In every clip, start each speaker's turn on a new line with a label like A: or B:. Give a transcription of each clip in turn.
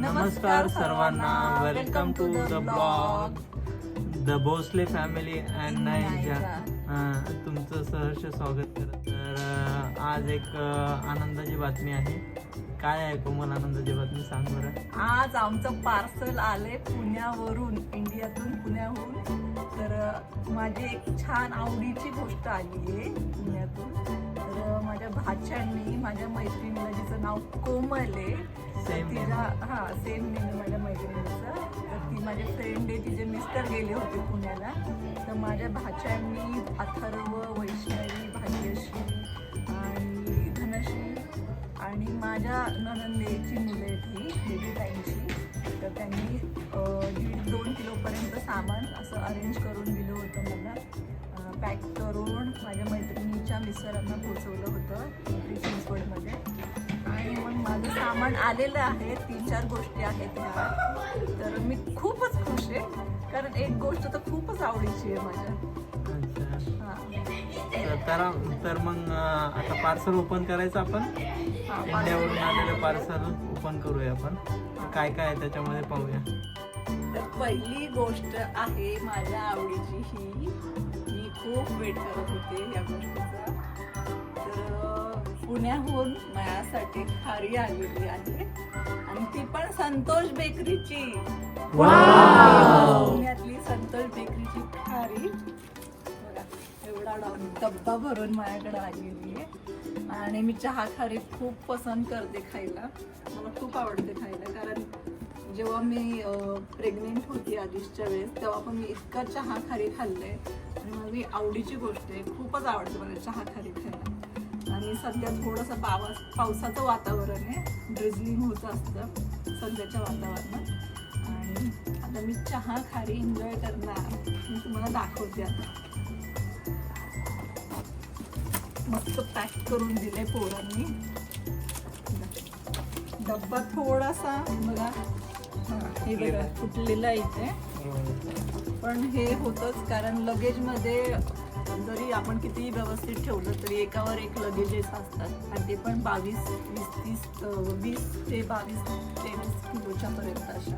A: नमस्कार सर्वांना. Welcome to the blog the Bhosale family and नाईनच्या तुमचं सहर्ष स्वागत करत तर आज एक आनंदाची बातमी आहे. काय आहे कोमल आनंदाची बातमी सांग बरं.
B: आज आमचं पार्सल आलंय पुण्यावरून इंडियातून पुण्याहून. तर माझी एक छान आवडीची गोष्ट आली आहे पुण्यातून. तर माझ्या भाच्यांनी माझ्या मैत्रिणीला जिचं नाव कोमल आहे. तिला हा सेम नेम माझ्या मैत्रिणीचं. तर ती माझी फ्रेंड आहे तिचे मिस्टर गेले होते पुण्याला. तर माझ्या भाच्यांनी अथर्व वैष्णवी भाग्यश्री आणि आणि माझ्या ननंदेची मुलं आहेत ही बेबी ताईंची. तर त्यांनी दीड दोन किलोपर्यंत सामान असं अरेंज करून दिलं होतं मला. पॅक करून माझ्या मैत्रिणीच्या मिस्टरांना पोचवलं होतं पिंपरी चिंचवडमध्ये आणि मग माझं सामान आलेलं आहे तीन चार गोष्टी आहेत ह्या तर मी खूपच खुश आहे. कारण एक गोष्ट तर खूपच आवडीची आहे माझ्या. हां.
A: तर तर- मग आता पार्सल ओपन करायचं आपण. इंडियावरून आलेलं पार्सल ओपन करूया आपण. काय काय आहे त्याच्यामध्ये पाहूया.
B: तर पहिली गोष्ट आहे माझ्या आवडीची ही. मी खूप वेट करत होते या गोष्टीचा. तर पुण्याहून माझ्यासाठी खारी आलेली आहे. आणि ती पण संतोष बेकरीची पुण्यातली संतोष बेकरीची खारी. एवढा डब्बा भरून माझ्याकडे आलेली आहे. आणि मी चहा खारी खूप पसंत करते खायला. मला खूप आवडते खायला. कारण जेव्हा मी प्रेग्नेंट होती आधीच्या वेळेस तेव्हा पण मी इतका चहा खारी खाल्ले आणि माझी आवडीची गोष्ट आहे. खूपच आवडते मला चहा खारी खायला. आणि सध्या थोडंसं पावस पावसाचं वातावरण आहे. ड्रिझलिंग होत असतं सध्याच्या वातावरणात. आणि आता मी चहा खारी एन्जॉय करणार. मी तुम्हाला दाखवते आता. मस्त पॅक करून दिले पोरांनी. डब्बा थोडासा बघा. हे बघा फुटलेला आहे इथे. पण हे होतच कारण लगेजमध्ये जरी आपण कितीही व्यवस्थित ठेवलं तरी एकावर एक लगेजेस असतात. आणि ते पण बावीस वीस तीस वीस ते बावीस तेवीस किलोच्या पर्यंत अशा.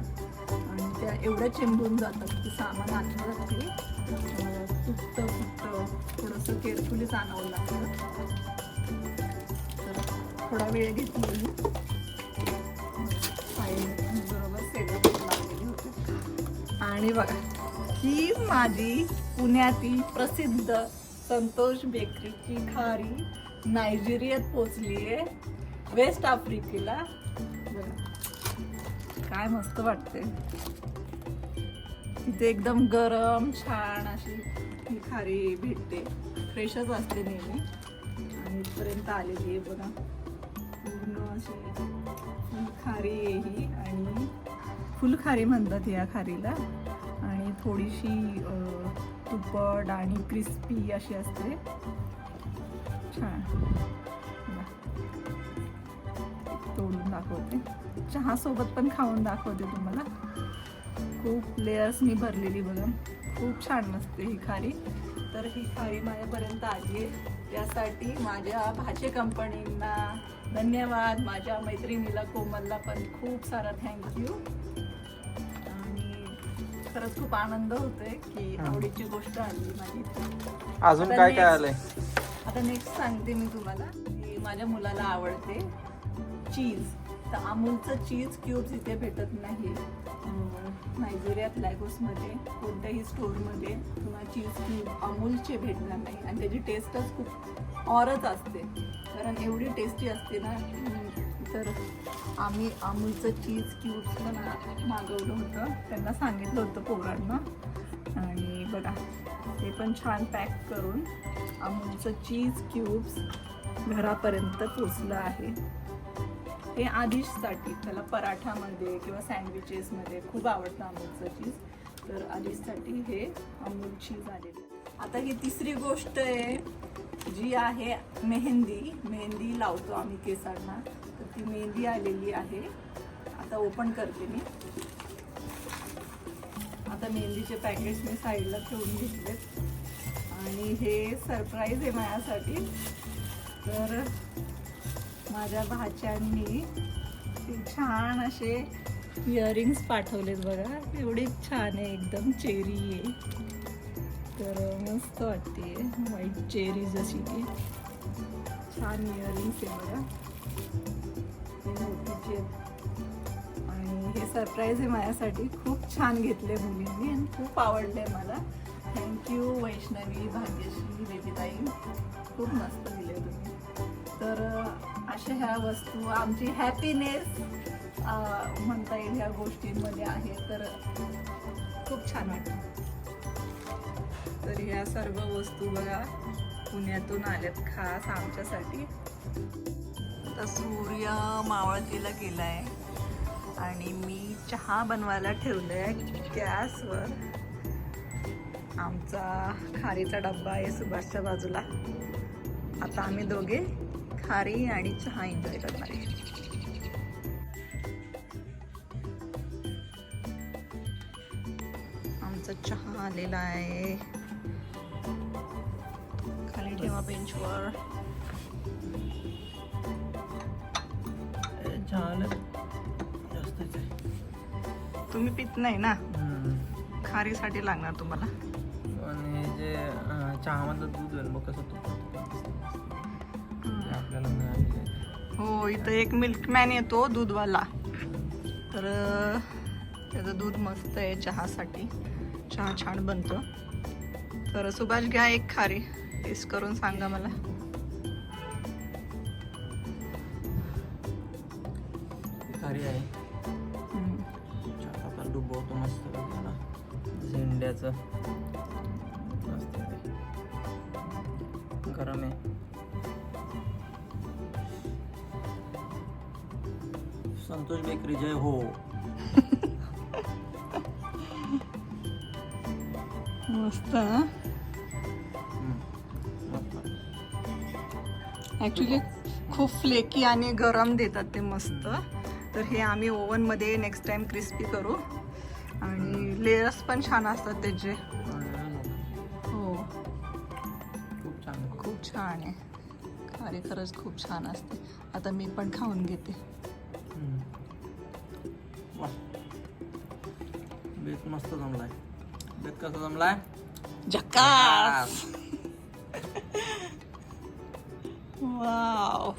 B: आणि त्या एवढ्या चिंबून जातात की सामान आणलं की फुटतं फुटतं थोडंसं केअरफुलीच आणावं लागतं तर थोडा वेळ घेतली बरोबर सेटअप आणि बघा ही माझी पुण्यातील प्रसिद्ध संतोष बेकरीची खारी नायजेरियात पोचली आहे वेस्ट आफ्रिकेला. काय मस्त वाटते तिथे एकदम गरम छान अशी ही खारी भेटते. फ्रेशच असते नेहमी. आणि इथपर्यंत आलेली आहे बघा. पूर्ण अशी खारी आहे ही आणि फुलखारी म्हणतात या खारीला. आणि थोडीशी तुपट आणि क्रिस्पी अशी असते. छान. तोडून दाखवते. चहासोबत पण खाऊन दाखवते तुम्हाला. खूप लेयर्सनी भरलेली बघा. खूप छान असते ही खारी. तर ही खारी माझ्यापर्यंत आली आहे. त्यासाठी माझ्या भाचे कंपनींना धन्यवाद. माझ्या मैत्रिणीला कोमलला पण खूप सारा थँक्यू आणि खरंच खूप आनंद होतोय की. आवडीची गोष्ट आली माझी.
A: अजून काय काय आलंय
B: आता नेक्स्ट सांगते मी तुम्हाला. की माझ्या मुलाला आवडते. चीज तर अमूलचं चीज क्यूब्स इथे भेटत नाही. अं, नायजेरियात लॅगोसमध्ये कोणत्याही स्टोअरमध्ये तुम्हाला चीज क्यूब अमूलचे भेटणार नाही. आणि त्याची टेस्टच खूप ऑरच असते. कारण एवढी टेस्टी असते ना तर आम्ही अमूलचं चीज क्यूब्स पण मागवलं होतं. त्यांना सांगितलं होतं पोरांना. आणि बघा ते पण छान पॅक करून अमूलचं चीज क्यूब्स घरापर्यंत पोचलं आहे. हे आधीचसाठी त्याला पराठामध्ये किंवा सँडविचेसमध्ये खूप आवडतं अमूलचं चीज तर आधीचसाठी हे अमूल चीज आलेलं आता ही तिसरी गोष्ट आहे जी आहे मेहंदी. मेहंदी लावतो आम्ही केसांना. तर ती मेहंदी आलेली आहे. आता ओपन करते मी. आता मेहंदीचे पॅकेट्स मी साईडला ठेवून घेतलेत. आणि हे सरप्राईज आहे माझ्यासाठी. तर माझ्या भाच्यांनी छान असे इयरिंग्स पाठवलेत बघा. एवढी छान आहे एकदम चेरी आहे. तर मस्त वाटते व्हाईट चेरी जशी की छान इयरिंग्स आहे बघा. मोतीचे. आणि हे सरप्राईज आहे माझ्यासाठी. खूप छान घेतले मुलींनी आणि खूप आवडले मला. थँक्यू वैष्णवी भाग्यश्री बेबीताई खूप मस्त दिले तुम्ही. तर अशा ह्या वस्तू आमची हॅपीनेस म्हणता येईल ह्या गोष्टींमध्ये आहे. तर खूप छान वाटतं तर ह्या सर्व वस्तू बघा पुण्यातून आल्यात खास आमच्यासाठी. तर सूर्य मावळतीला गेलाय. आणि मी चहा बनवायला ठेवलाय गॅसवर. आमचा खारीचा डब्बा आहे सुभाषच्या बाजूला. आता आम्ही दोघे खारी आणि चहा एन्जॉय करणार. आहे आमचा चहा आलेला आहे. खाली ठेवा बेंचवर तुम्ही पित नाही ना. खारीसाठी लागणार तुम्हाला.
A: आणि जे चहामधलं दूध कसं ते आपल्याला मिळालेलं आहे.
B: हो इथं एक मिल्कमॅन येतो दूधवाला. तर त्याचं दूध मस्त आहे चहासाठी. चहा छान बनतो. तर सुभाष घ्या एक खारी. टेस्ट करून सांगा मला.
A: खारी आहे. चहा डुबवतो मस्त झेंड्याचं. मस्त. गरम आहे. संतोष बेकरी जय हो.
B: मस्त. ॲक्च्युली खूप फ्लेकी आणि गरम देतात ते मस्त. तर हे आम्ही ओव्हनमध्ये नेक्स्ट टाइम क्रिस्पी करू. आणि लेयर्स पण छान असतात त्याचे. हो.
A: खूप छान. आहे.
B: खूप छान आहे. खारी खरंच खूप छान असते. आता मी पण खाऊन घेते.
A: बेत मस्त जमलाय. बेत कसा जमलाय?
B: जकास वाव.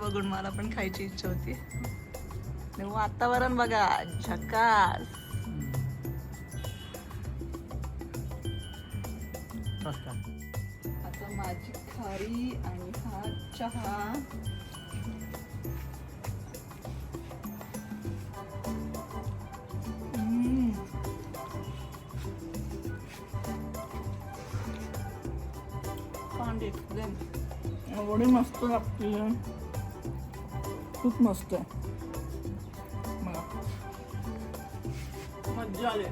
B: बघून मला पण खायची इच्छा होती. वातावरण बघा झकास आता माझी खारी आणि हा चहा. कांदे एकदम एवढी मस्त लागते खूप मस्त आहे. मज्जा आली.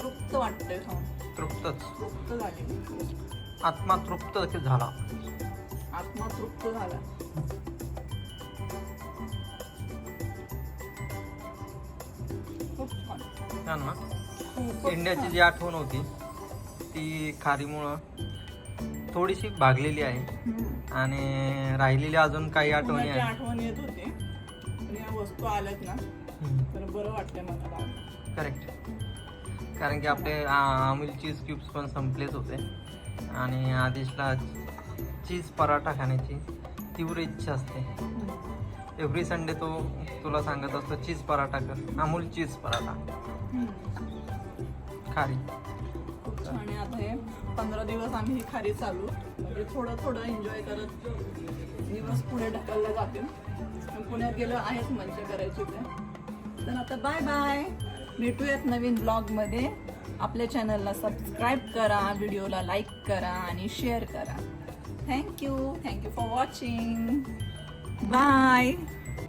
B: तृप्त खाऊन.
A: तृप्तच.
B: तृप्त झाली.
A: आत्मा तृप्त झाला.
B: आत्मा तृप्त झाला. खूप छान.
A: ना? इंडियाची. जी आठवण होती ती खारीमुळं थोडीशी भागलेली आहे. आणि राहिलेली अजून काही आठवणी आहे
B: आठवण येत होती. या वस्तू आल्यात ना तर बरं वाटतंय मला
A: करेक्ट कारण की आपले अमूल चीज क्यूब्स पण संपलेच होते. आणि आदेशला चीज पराठा खाण्याची तीव्र इच्छा असते. एव्हरी संडे तो तुला सांगत असतो चीज पराठा कर. अमूल चीज पराठा. खारी.
B: आणि आता हे पंधरा दिवस आम्ही ही खारी चालू. म्हणजे थोडं थोडं एन्जॉय करत दिवस पुढे ढकललं जातील. पुण्यात गेलं आहेच मज्जा करायची ते तर आता बाय बाय भेटूयात नवीन ब्लॉगमध्ये आपल्या चॅनलला सबस्क्राईब करा व्हिडिओला लाईक करा आणि शेअर करा. Thank you thank you for watching bye